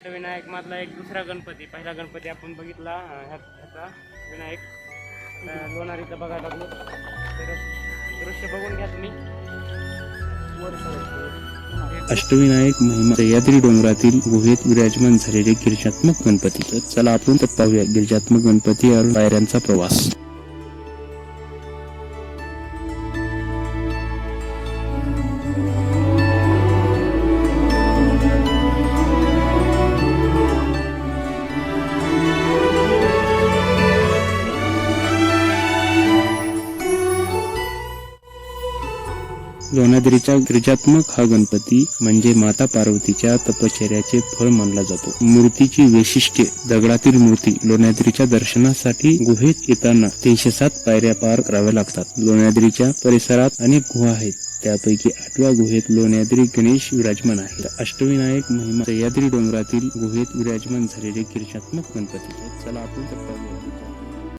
विनायक मधला एक दुसरा गणपती पहिला गणपती आपण बघितला ह्याचा विनायक. लोणारीचा बघायला लागलो तर दृश्य बघून घ्या तुम्ही. अष्टविनायक महिमा सह्याद्री डोंगरातील गुहेत विराजमान झालेले गिरिजात्मक गणपती. तर चला आपण तर पाहूया गिरिजात्मक गणपती अरुण पायऱ्यांचा प्रवास. लोणाद्रीचा गिरिजात्मक हा गणपती म्हणजे माता पार्वतीच्या तपश्चर्याचे फळ मानला जातो. मूर्तीची वैशिष्ट्ये दगडातील मूर्ती लोण्याद्रीच्या दर्शनासाठी गुहेत येताना तीनशे सात पायऱ्या पार कराव्या लागतात. लोण्याद्रीच्या परिसरात अनेक गुहा आहेत. त्यापैकी आठव्या गुहेत लोण्याद्री गणेश विराजमान आहे अष्टविनायक महिमा सह्याद्री डोंगरातील गुहेत विराजमान झालेले गिरिजात्मक गणपती. चला आपण